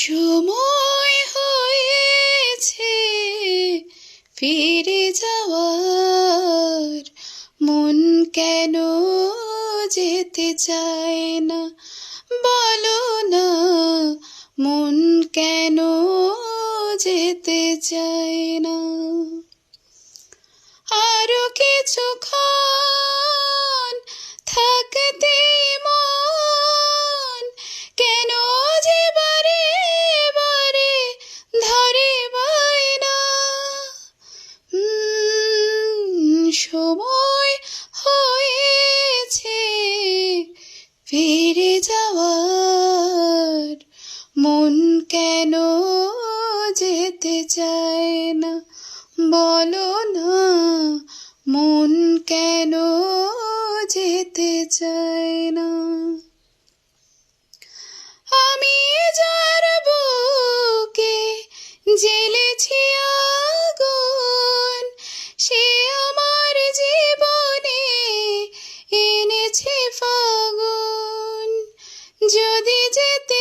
সময় হয়েছে ফিরে যাওয়ার। মন কেন যেতে চায় না? বলো না, মন কেন যেতে চায় না? আরও কিছু খা সময় হয়েছে ফিরে যাওয়ার। মন কেন যেতে চায় না? বলো না, মন কেন যেতে চায় না? যদি যেতে